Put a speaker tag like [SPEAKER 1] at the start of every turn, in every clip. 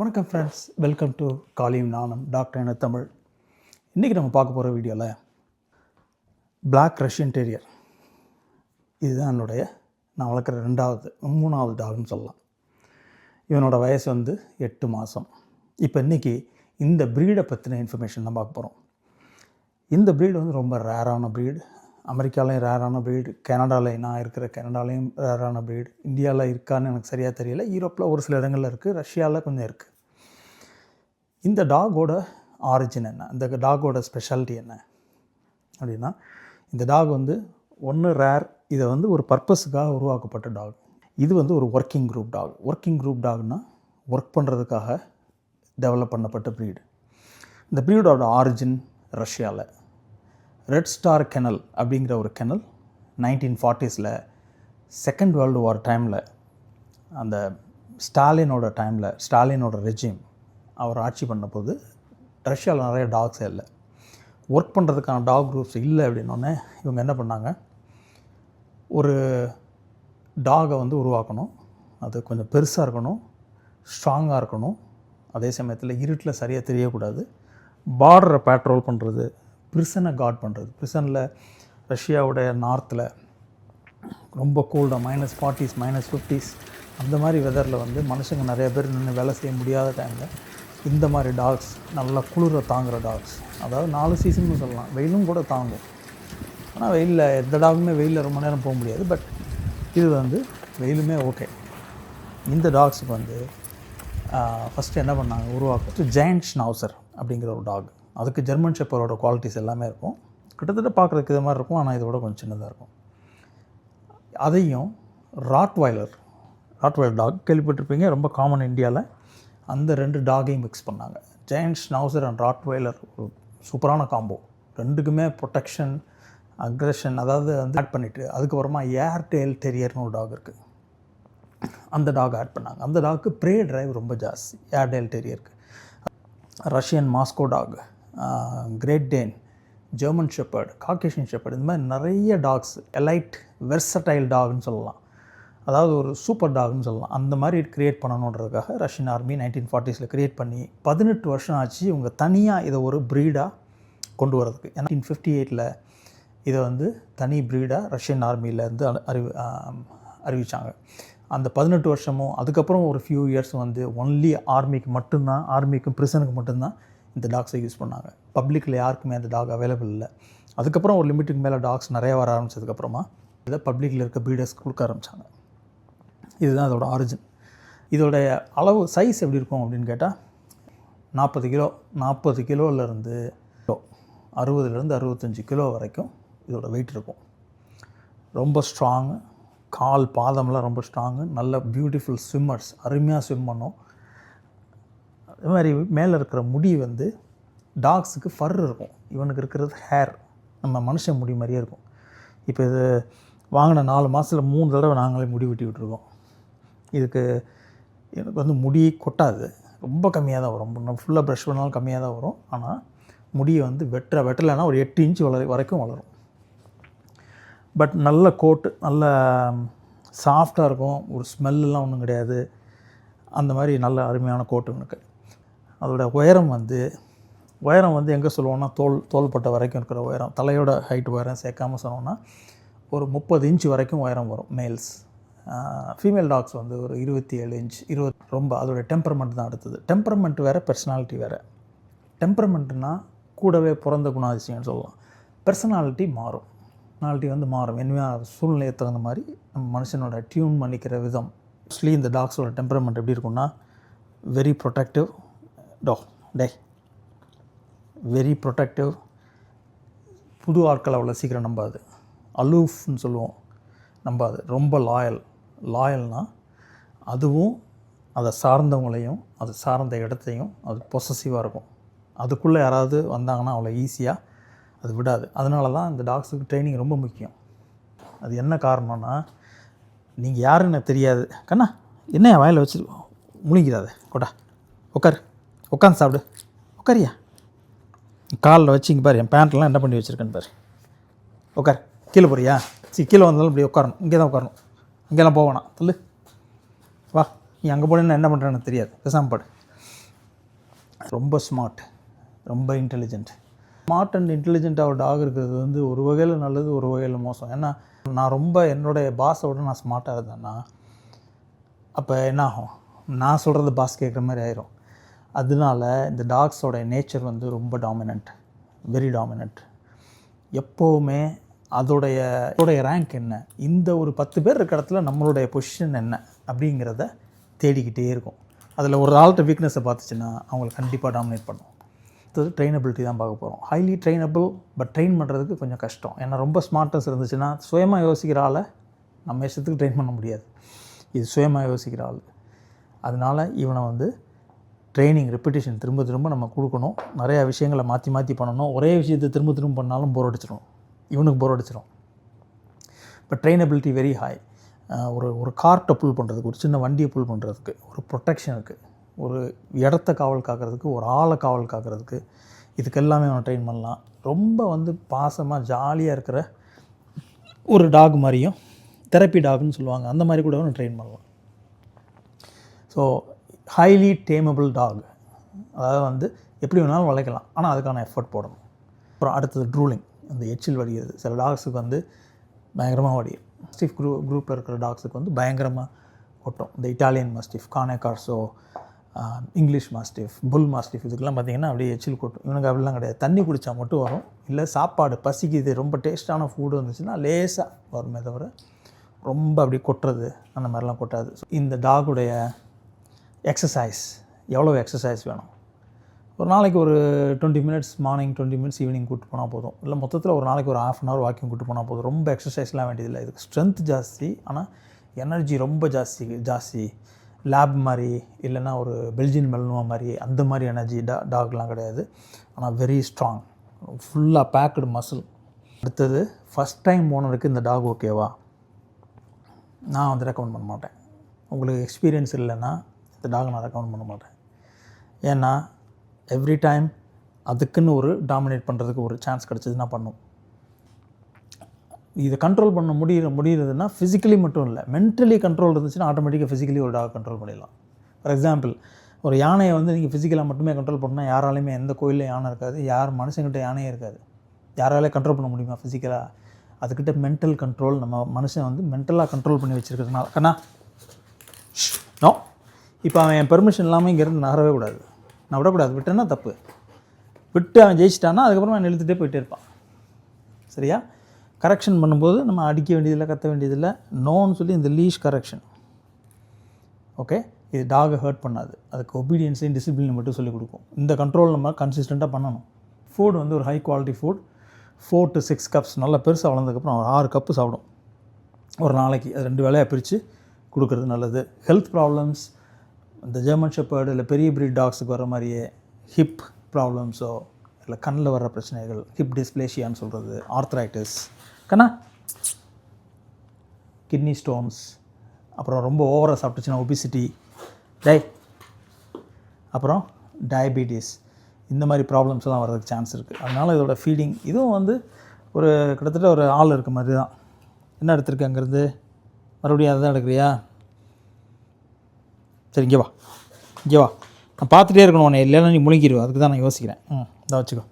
[SPEAKER 1] வணக்கம் friends welcome to காலியும் நானும் doctor என தமிழ் இன்றைக்கி நம்ம பார்க்க போகிற வீடியோவில் பிளாக் ரஷ்யன் டெரியர் இதுதான் என்னுடைய நான் வளர்க்குற ரெண்டாவது மூணாவது டாக்னு சொல்லலாம். இவனோட வயசு வந்து எட்டு மாதம் இப்போ இன்றைக்கி இந்த ப்ரீடை பற்றின இன்ஃபர்மேஷன் தான் பார்க்க போகிறோம் இந்த ப்ரீடு வந்து ரொம்ப ரேரான ப்ரீடு அமெரிக்காலையும் ரேரான ப்ரீடு கனடாவில் நான் இருக்கிற கனடாலையும் ரேரான ப்ரீடு இந்தியாவில் இருக்கான்னு எனக்கு சரியாக தெரியல. யூரோப்பில் ஒரு சில இடங்களில் இருக்குது ரஷ்யாவில் கொஞ்சம் இருக்குது இந்த டாகோட ஆரிஜின் என்ன? இந்த டாகோட ஸ்பெஷாலிட்டி என்ன? அப்படின்னா இந்த டாக் வந்து ஒன்று ரேர் இதை வந்து ஒரு பர்பஸுக்காக உருவாக்கப்பட்ட டாக் இது வந்து ஒரு working group dog working group டாக்னா work பண்ணுறதுக்காக டெவலப் பண்ணப்பட்ட ப்ரீடு இந்த ப்ரீடோட ஆரிஜின் ரஷ்யாவில் ரெட் ஸ்டார் கெனல் அப்படிங்கிற ஒரு கெனல் நைன்டீன் ஃபார்ட்டிஸில் செகண்ட் வேர்ல்டு வார் டைமில் அந்த ஸ்டாலினோட டைமில் ஸ்டாலினோட ரெஜிம் அவர் ஆட்சி பண்ணபோது ரஷ்யாவில் நிறைய டாக்ஸே இல்லை. ஒர்க் பண்ணுறதுக்கான டாக் குரூப்ஸ் இல்லை அப்படின்னோடனே இவங்க என்ன பண்ணாங்க? ஒரு டாகை வந்து உருவாக்கணும். அது கொஞ்சம் பெருசாக இருக்கணும் ஸ்ட்ராங்காக இருக்கணும். அதே சமயத்தில் இருட்டில் சரியாக தெரியக்கூடாது. பார்டரை பேட்ரோல் பண்ணுறது ப்ரிசனை காட் பண்ணுறது ப்ரிசனில் ரஷ்யாவுடைய நார்த்தில் ரொம்ப கோல்டாக மைனஸ் ஃபார்ட்டிஸ் மைனஸ் ஃபிஃப்டிஸ் அந்த மாதிரி வெதரில் வந்து மனுஷங்க நிறைய பேர் நின்று வேலை செய்ய முடியாத டைமில் இந்த மாதிரி டாக்ஸ் நல்லா குளிர தாங்குகிற டாக்ஸ் அதாவது நாலு சீசன் சொல்லலாம். வெயிலும் கூட தாங்கும். ஆனால் வெயிலில் எந்த டாகுமே வெயிலில் ரொம்ப நேரம் போக முடியாது. பட் இது வந்து வெயிலுமே ஓகே இந்த டாக்ஸுக்கு வந்து ஃபஸ்ட்டு என்ன பண்ணாங்க? உருவாக்க ஜெயண்ட் ஷ்னவுசர் அப்படிங்கிற ஒரு டாக் அதுக்கு ஜெர்மன் ஷெப்பரோட குவாலிட்டிஸ் எல்லாமே இருக்கும். கிட்டத்தட்ட பார்க்குறதுக்கு இது மாதிரி இருக்கும் ஆனால் இதோட கொஞ்சம் சின்னதாக இருக்கும். அதையும் ராட்வைலர் ராட்வைலர் டாக் கேள்விப்பட்டிருப்பீங்க ரொம்ப காமன் இந்தியாவில் அந்த ரெண்டு டாகையும் மிக்ஸ் பண்ணாங்க. ஜெயண்ட் ஸ்னவுசர் அண்ட் ராட்வைலர் ஒரு சூப்பரான காம்போ ரெண்டுக்குமே ப்ரொடெக்ஷன் அக்ரெஷன் அதாவது வந்து ஆட் பண்ணிவிட்டு அதுக்கப்புறமா ஏர்டெல் டெரியர்னு ஒரு டாக் இருக்குது அந்த டாக் ஆட் பண்ணாங்க. அந்த டாக்கு ப்ரே டிரைவ் ரொம்ப ஜாஸ்தி. Airedale டெரியருக்கு Russian Moscow dog great Dane German shepherd Caucasian shepherd இந்த மாதிரி நிறைய டாக்ஸ் எலைட் வெர்சடைல் டாக்னு சொல்லலாம். அதாவது ஒரு சூப்பர் டாக்னு சொல்லலாம். அந்த மாதிரி க்ரியேட் பண்ணணுன்றதுக்காக ரஷ்யன் ஆர்மி நைன்டீன் ஃபார்ட்டிஸில் க்ரியேட் பண்ணி பதினெட்டு வருஷம் ஆச்சு இவங்க தனியாக இதை ஒரு ப்ரீடாக கொண்டு வரதுக்கு நைன்டீன் ஃபிஃப்டி எயிட்டில் இதை வந்து தனி ப்ரீடாக ரஷ்யன் ஆர்மியிலேருந்து அறிவி அறிவித்தாங்க அந்த பதினெட்டு வருஷமும் அதுக்கப்புறம் ஒரு ஃபியூ இயர்ஸ் வந்து ஒன்லி ஆர்மிக்கு மட்டும்தான் ஆர்மிக்கும் பிரிசனுக்கு மட்டும்தான் இந்த டாக்ஸை யூஸ் பண்ணாங்க. பப்ளிக்கில் யாருக்குமே அந்த டாக் அவைலபிள் இல்லை. அதுக்கப்புறம் ஒரு லிமிட்டுக்கு மேலே டாக்ஸ் நிறைய வர ஆரம்பித்ததுக்கப்புறமா இதை பப்ளிக்கில் இருக்க பீடர்ஸ் கொடுக்க ஆரம்பித்தாங்க இதுதான் அதோட ஆரிஜின் இதோடைய அளவு சைஸ் எப்படி இருக்கும் அப்படின்னு கேட்டால் நாற்பது கிலோ நாற்பது கிலோவிலேருந்து கிலோ அறுபதுலேருந்து அறுபத்தஞ்சி கிலோ வரைக்கும் இதோட வெயிட் இருக்கும். ரொம்ப ஸ்ட்ராங்கு கால் பாதம்லாம் ரொம்ப ஸ்ட்ராங்கு நல்ல பியூட்டிஃபுல் ஸ்விம்மர்ஸ் அருமையாக ஸ்விம் பண்ணும். அது மாதிரி மேலே இருக்கிற முடி வந்து டாக்ஸுக்கு ஃபர் இருக்கும். இவனுக்கு இருக்கிறது ஹேர் நம்ம மனுஷன் முடி மாதிரியே இருக்கும். இப்போ இது வாங்கின நாலு மாதத்தில் மூணு தடவை நாங்களே முடி வெட்டி விட்டுருக்கோம். இதுக்கு எனக்கு வந்து முடி கொட்டாது. ரொம்ப கம்மியாக தான் வரும். நம்ம ஃபுல்லாக ப்ரஷ் பண்ணாலும் கம்மியாக தான் வரும். ஆனால் முடியை வந்து வெட்டுற வெட்டலைன்னா ஒரு எட்டு இன்ச்சு வளர வரைக்கும் வளரும். பட் நல்ல கோட்டு நல்ல சாஃப்டாக இருக்கும். ஒரு ஸ்மெல்லாம் ஒன்றும் கிடையாது. அந்த மாதிரி நல்ல அருமையான கோட்டு எனக்கு அதோட உயரம் வந்து உயரம் வந்து எங்கே சொல்லுவோம்னா தோல் தோல்பட்ட வரைக்கும் இருக்கிற உயரம். தலையோட ஹைட் உயரம் சேர்க்காமல் சொன்னோம்னா ஒரு முப்பது இன்ச் வரைக்கும் உயரம் வரும் மேல்ஸ் ஃபீமேல் டாக்ஸ் வந்து ஒரு இருபத்தி ஏழு இன்ச் இருபது ரொம்ப அதோட டெம்பரமெண்ட் தான் அடுத்தது. டெம்பரமெண்ட் வேறு பர்சனாலிட்டி வேறு. டெம்பரமெண்ட்னா கூடவே பிறந்த குணாதிசயம்னு சொல்லலாம். பர்சனாலிட்டி மாறும். பர்சனாலிட்டி வந்து மாறும். என்ன சூழ்நிலையை தகுந்த மாதிரி நம்ம மனுஷனோட டியூன் பண்ணிக்கிற விதம். மோஸ்ட்லி இந்த டாக்ஸோட டெம்பரமெண்ட் எப்படி இருக்கும்னா very protective to the very protective புது ஆட்களை அவ்வளோ சீக்கிரம் நம்பாது. அலூஃப்னு சொல்லுவோம். நம்பாது. ரொம்ப லாயல் லாயல்னால் அதுவும் அதை சார்ந்தவங்களையும் அது சார்ந்த இடத்தையும் அது பொசசிவாக இருக்கும். அதுக்குள்ளே யாராவது வந்தாங்கன்னா அவ்வளோ ஈஸியாக அது விடாது. அதனால தான் இந்த டாக்ஸுக்கு ட்ரைனிங் ரொம்ப முக்கியம். அது என்ன காரணம்னா நீங்கள் யாருன்னு தெரியாது. கண்ணா என்ன வாயில் வச்சு முழுங்கிறாத கொட்டா உட்காரு உட்காந்து சாப்பிடு. உட்காரியா காலில் வச்சு இங்கே பாரு என் பேண்ட்லாம் என்ன பண்ணி வச்சுருக்கேன்னு பாரு. உட்கார் கீழே போறியா? சரி கீழே வந்தாலும் இப்படி உட்காரணும் இங்கே தான் உட்காரணும் இங்கெல்லாம் போக தள்ளு. வா. நீ அங்கே போனேன்னா என்ன பண்ணுறேன்னு தெரியாது. பேசாமல் பாடு. ரொம்ப ஸ்மார்ட் ரொம்ப இன்டெலிஜென்ட் ஸ்மார்ட் அண்ட் இன்டெலிஜென்ட்டாக ஒரு டாக் இருக்கிறது வந்து ஒரு வகையில் நல்லது ஒரு வகையில் மோசம். ஏன்னா நான் ரொம்ப என்னுடைய பாஸை விட நான் ஸ்மார்ட்டாக இருந்தேன்னா அப்போ என்ன ஆகும்? நான் சொல்கிறது பாஸ் கேட்குற மாதிரி ஆயிரும். அதனால இந்த டாக்ஸோட நேச்சர் வந்து ரொம்ப டாமினண்ட் வெரி டாமினண்ட் எப்போவுமே அதோடைய அதோடைய ரேங்க் என்ன? இந்த ஒரு பத்து பேர் இருக்கிற இடத்துல நம்மளுடைய பொசிஷன் என்ன? அப்படிங்கிறத தேடிக்கிட்டே இருக்கும். அதில் ஒரு ஆள்கிட்ட வீக்னஸை பார்த்துச்சுன்னா அவங்களை கண்டிப்பாக டாமினேட் பண்ணும். அடுத்தது ட்ரெயினபிலிட்டி தான் பார்க்க போகிறோம் ஹைலி ட்ரெயினபிள் பட் ட்ரெயின் பண்ணுறதுக்கு கொஞ்சம் கஷ்டம். ஏன்னா ரொம்ப ஸ்மார்ட்னஸ் இருந்துச்சுன்னா சுயமாக யோசிக்கிற ஆளை நம்ம இஷ்டத்துக்கு ட்ரெயின் பண்ண முடியாது. இது சுயமாக யோசிக்கிற ஆள். அதனால் இவனை வந்து ட்ரைனிங் ரெப்பிட்டேஷன் திரும்ப திரும்ப நம்ம கொடுக்கணும். நிறையா விஷயங்களை மாற்றி மாற்றி பண்ணணும். ஒரே விஷயத்தை திரும்ப திரும்ப பண்ணாலும் போர் அடிச்சிடும் இவனுக்கு போர் அடிச்சிடும் இப்போ ட்ரெயினபிலிட்டி வெரி ஹை ஒரு ஒரு கார்ட்டை புல் பண்ணுறதுக்கு ஒரு சின்ன வண்டியை புல் பண்ணுறதுக்கு ஒரு ப்ரொட்டெக்ஷனுக்கு ஒரு இடத்த காவல் காக்கிறதுக்கு ஒரு ஆளை காவல் காக்கிறதுக்கு இதுக்கு எல்லாமே அவனை ட்ரெயின் பண்ணலாம். ரொம்ப வந்து பாசமாக ஜாலியாக இருக்கிற ஒரு டாக் மாதிரியும் தெரப்பி டாக்னு சொல்லுவாங்க. அந்த மாதிரி கூட அவனை ட்ரெயின் பண்ணலாம். ஸோ ஹைலி டேமபிள் டாக் அதாவது வந்து எப்படி வேணாலும் வளைக்கலாம் ஆனால் அதுக்கான எஃபர்ட் போடணும். அப்புறம் அடுத்தது ட்ரூலிங் அந்த எச்சில் வடிகிறது. சில டாக்ஸுக்கு வந்து பயங்கரமாக வடியும். மஸ்டிஃப் குரூ குரூப்பில் இருக்கிற டாக்ஸுக்கு வந்து பயங்கரமாக கொட்டும் இந்த Italian mastiff cane corso English mastiff bull mastiff இதுக்கெல்லாம் பார்த்தீங்கன்னா அப்படியே எச்சில் கொட்டும். இவனுக்கு அப்படிலாம் கிடையாது. தண்ணி குடித்தா மட்டும் வரும். இல்லை சாப்பாடு பசிக்குது ரொம்ப டேஸ்ட்டான ஃபுட்டு வந்துச்சுன்னா லேசாக வருமே தவிர ரொம்ப அப்படி கொட்டுறது அந்த மாதிரிலாம் கொட்டாது. இந்த டாகுடைய எக்ஸசைஸ் எவ்வளோ எக்ஸசைஸ் வேணும்? ஒரு நாளைக்கு ஒரு twenty minutes morning twenty minutes evening கூட்டு போனால் போதும். இல்லை மொத்தத்தில் ஒரு நாளைக்கு ஒரு ஆஃப் அன் ஹவர் வாக்கிங் கூட்டு போனால் போதும். ரொம்ப எக்ஸசைஸ்லாம் வேண்டியதில்லை. இதுக்கு ஸ்ட்ரென்த் ஜாஸ்தி. ஆனால் எனர்ஜி ரொம்ப ஜாஸ்தி ஜாஸ்தி. லேப் மாதிரி இல்லைன்னா ஒரு பெல்ஜியன் மெல்னுவா மாதிரி அந்த மாதிரி எனர்ஜி டா டாக்லாம் கிடையாது. ஆனால் வெரி ஸ்ட்ராங் ஃபுல்லாக பேக்கடு மசில் அடுத்தது ஃபஸ்ட் டைம் ஓனருக்கு இந்த டாக் ஓகேவா நான் வந்து ரெக்கமெண்ட் பண்ண மாட்டேன். உங்களுக்கு எக்ஸ்பீரியன்ஸ் இல்லைன்னா இந்த டாக் நான் ரெக்கமெண்ட் பண்ண மாட்டேன். ஏன்னா எவ்ரி டைம் அதுக்குன்னு ஒரு டாமினேட் பண்ணுறதுக்கு ஒரு சான்ஸ் கிடச்சதுன்னா பண்ணும். இதை கண்ட்ரோல் பண்ண முடிய முடியுறதுன்னா ஃபிசிக்கலி மட்டும் இல்லை மென்டலி கண்ட்ரோல் இருந்துச்சுன்னா ஆட்டோமேட்டிக்காக ஃபிசிக்கலி ஒரு டாக் கண்ட்ரோல் பண்ணிடலாம். ஃபார் எக்ஸாம்பிள் ஒரு யானையை வந்து நீங்கள் ஃபிசிக்கலாக மட்டுமே கண்ட்ரோல் பண்ணால் யாராலையுமே எந்த கோயிலில் யானை இருக்காது யார் மனுஷங்கிட்ட யானையே இருக்காது. யாராலே கண்ட்ரோல் பண்ண முடியுமா ஃபிசிக்கலாக அதுக்கிட்ட மென்டல் கண்ட்ரோல் நம்ம மனுஷன் வந்து மென்டலாக கண்ட்ரோல் பண்ணி வச்சுருக்கிறதுனால. கண்ணா. நோ இப்போ அவன் என் பெர்மிஷன் இல்லாமல் இங்கேருந்து நகரவே கூடாது. நான் விடக்கூடாது. விட்டேன்னா தப்பு. விட்டு அவன் ஜெயிச்சிட்டான்னா அதுக்கப்புறம் அவன் இழுத்துட்டே போயிட்டே இருப்பான். சரியா? கரெக்ஷன் பண்ணும்போது நம்ம அடிக்க வேண்டியதில்லை கத்த வேண்டியதில்லை. நோன்னு சொல்லி இந்த லீஷ் கரெக்ஷன் ஓகே இது டாகை ஹர்ட் பண்ணாது. அதுக்கு ஒபீடியன்ஸையும் டிசிப்ளின் மட்டும் சொல்லிக் கொடுக்கும். இந்த கண்ட்ரோல் நம்ம கன்சிஸ்டண்ட்டாக பண்ணணும். ஃபுட் வந்து ஒரு high quality food four to six cups நல்லா பெருசாக வளர்ந்ததுக்கப்புறம் ஒரு ஆறு கப்பு சாப்பிடும். ஒரு நாளைக்கு. அது ரெண்டு வேலையாக பிரித்து கொடுக்குறது நல்லது. ஹெல்த் ப்ராப்ளம்ஸ் இந்த ஜெர்மன் ஷெப்பர்டு இல்லை பெரிய பிரீட் டாக்ஸுக்கு வர மாதிரியே ஹிப் ப்ராப்ளம்ஸோ இல்லை கண்ணில் வர்ற பிரச்சனைகள் ஹிப் டிஸ்பிளேஷியான்னு சொல்கிறது ஆர்த்ரைட்டிஸ் கண்ணா? கிட்னி ஸ்டோன்ஸ் அப்புறம் ரொம்ப ஓவராக சாப்பிட்டுச்சுன்னா ஒபிசிட்டி டை அப்புறம் டயபெட்டிஸ் இந்த மாதிரி ப்ராப்ளம்ஸ் எல்லாம் வர்றதுக்கு சான்ஸ் இருக்குது அதனால் இதோட ஃபீடிங் இதுவும் வந்து ஒரு கிட்டத்தட்ட ஒரு ஆள் இருக்க மாதிரி தான் என்ன எடுத்திருக்கு அங்கேருந்து? மறுபடியும் அதை தான் எடுக்கிறியா? சரி இங்கே வா. இங்கே வா. நான் பார்த்துட்டே இருக்கணும் உன்னை. இல்லைன்னா நீ முழுங்கிடுவோம் அதுக்கு தான் நான் யோசிக்கிறேன். ம் இதை வச்சுக்கோ.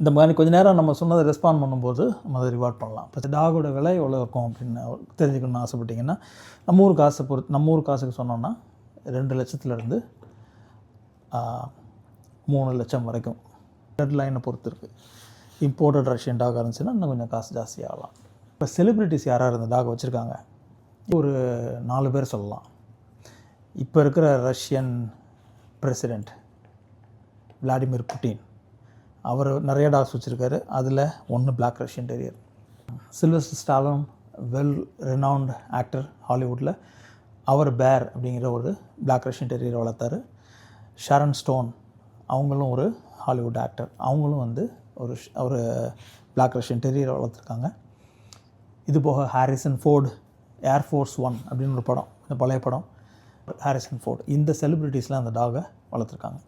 [SPEAKER 1] இந்த மாதிரி கொஞ்சம் நேரம் நம்ம சொன்னதை ரெஸ்பாண்ட் பண்ணும்போது நம்ம அதை ரிவார்ட் பண்ணலாம். இப்போ டாகோட விலை எவ்வளோ இருக்கும் அப்படின்னு தெரிஞ்சுக்கணும்னு ஆசைப்பட்டீங்கன்னா நம்ம ஊர் காசை பொறுத்து நம்ம ஊர் காசுக்கு சொன்னோன்னா ரெண்டு லட்சத்துலேருந்து மூணு லட்சம் வரைக்கும் ரெட் லைனை பொறுத்து இருக்குது இம்போர்ட்டட் ரஷ்யன் டாக் இருந்துச்சுன்னா இன்னும் கொஞ்சம் காசு ஜாஸ்தி ஆகலாம். இப்போ செலிப்ரிட்டிஸ் யாராக இருந்த டாக் வச்சுருக்காங்க? ஒரு நாலு பேர் சொல்லலாம். இப்போ இருக்கிற ரஷ்யன் பிரசிடெண்ட் விளாடிமிர் புட்டின் அவர் நிறைய டாக்ஸ் வச்சுருக்காரு. அதில் ஒன்று black Russian terrier Sylvester Stallone well renowned actor ஹாலிவுட்டில் அவர் பேர் அப்படிங்கிற ஒரு பிளாக் ரஷ்யன் டெரியர் வளர்த்தாரு. ஷாரன் ஸ்டோன் அவங்களும் ஒரு ஹாலிவுட் ஆக்டர் அவங்களும் வந்து ஒரு ஒரு பிளாக் ரஷ்யன் டெரியர் வளர்த்துருக்காங்க. இது போக ஹாரிசன் ஃபோர்டு ஏர்ஃபோர்ஸ் ஒன் அப்படின்னு ஒரு படம் இந்த பழைய படம். Harrison Ford. இந்த செலிப்ரிட்டிஸ்லாம் அந்த டாகை வளர்த்துருக்காங்க.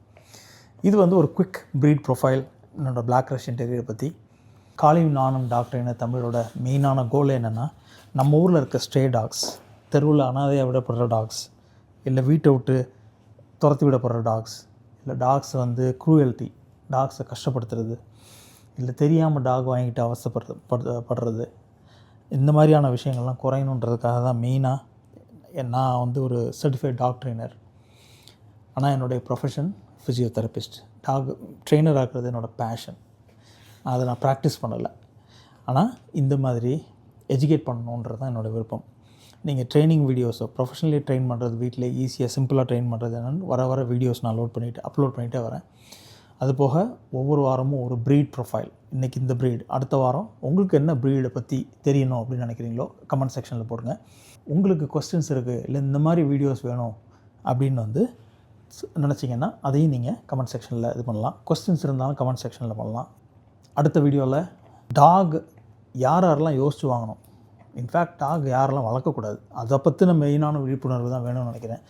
[SPEAKER 1] இது வந்து ஒரு குவிக் ப்ரீட் ப்ரொஃபைல். என்னோட பிளாக் ரஷ்யன் டெரியரை பற்றி காலிம் நானும் டாக்டர் தமிழோட மெயினான கோல் என்னென்னா நம்ம ஊரில் இருக்க ஸ்ட்ரே டாக்ஸ் தெருவில் அனாதையாக விடப்படுற டாக்ஸ் இல்லை வீட்டை விட்டு துரத்தி விடப்படுற டாக்ஸ் இல்லை டாக்ஸ் வந்து குரூயல்ட்டி டாக்ஸை கஷ்டப்படுத்துறது இல்லை தெரியாமல் டாக் வாங்கிட்டு அவசப்படுறது படுறது இந்த மாதிரியான விஷயங்கள்லாம் குறையணுன்றதுக்காக தான் மெயினாக நான் வந்து ஒரு சர்டிஃபைட் டாக் ட்ரெயினர் ஆனால் என்னுடைய ப்ரொஃபஷன் ஃபிசியோதெரபிஸ்ட் டாக் ட்ரெயினர் ஆகிறது என்னோடய பேஷன் அதை நான் ப்ராக்டிஸ் பண்ணலை. ஆனால் இந்த மாதிரி எஜுகேட் பண்ணணுன்றது தான் என்னோடய விருப்பம். நீங்கள் ட்ரைனிங் வீடியோஸோ ப்ரொஃபஷனலி ட்ரெயின் பண்ணுறது வீட்டில் ஈஸியாக சிம்பிளாக ட்ரெயின் பண்ணுறது என்னென்னு வர வர வீடியோஸ் நான் லோட் பண்ணிவிட்டு அப்லோட் பண்ணிகிட்டே வரேன். அது போக ஒவ்வொரு வாரமும் ஒரு ப்ரீட் ப்ரொஃபைல் இன்றைக்கி இந்த ப்ரீட் அடுத்த வாரம் உங்களுக்கு என்ன ப்ரீடை பற்றி தெரியணும் அப்படின்னு நினைக்கிறீங்களோ கமெண்ட் செக்ஷனில் போடுங்க. உங்களுக்கு கொஸ்டின்ஸ் இருக்குது இல்லை இந்த மாதிரி வீடியோஸ் வேணும் அப்படின்னு வந்து நினச்சிங்கன்னா அதையும் நீங்கள் கமெண்ட் செக்ஷனில் இது பண்ணலாம். கொஸ்டின்ஸ் இருந்தாலும் கமெண்ட் செக்ஷனில் பண்ணலாம். அடுத்த வீடியோவில் டாக் யார் யாரெல்லாம் யோசித்து வாங்கணும்? இன்ஃபேக்ட் டாக் யாரெல்லாம் வளர்க்கக்கூடாது? அதை பற்றின மெயினான விழிப்புணர்வு தான் வேணும்னு நினைக்கிறேன்.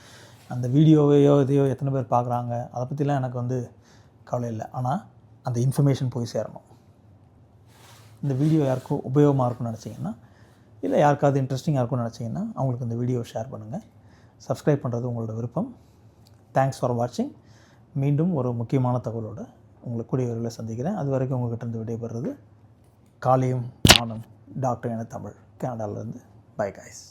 [SPEAKER 1] அந்த வீடியோவையோ இதையோ எத்தனை பேர் பார்க்குறாங்க? அதை பற்றிலாம் எனக்கு வந்து கவலை இல்லை. ஆனால் அந்த இன்ஃபர்மேஷன் போய் சேரணும். இந்த வீடியோ யாருக்கும் உபயோகமாக இருக்கும்னு நினச்சிங்கன்னா இல்லை யாருக்காவது இன்ட்ரெஸ்டிங்காக இருக்கும்னு நினச்சிங்கன்னா அவங்களுக்கு இந்த வீடியோ ஷேர் பண்ணுங்கள் சப்ஸ்கிரைப் பண்ணுறது உங்களோட விருப்பம். தேங்க்ஸ் ஃபார் வாட்சிங் மீண்டும் ஒரு முக்கியமான தகவலோடு உங்களை கூடிய விரைவில் சந்திக்கிறேன். அது வரைக்கும் உங்கள்கிட்ட இருந்து விடைபெறுறது காளியும் நானும் டாக்டர் என தமிழ் கனடாவிலேருந்து. By guys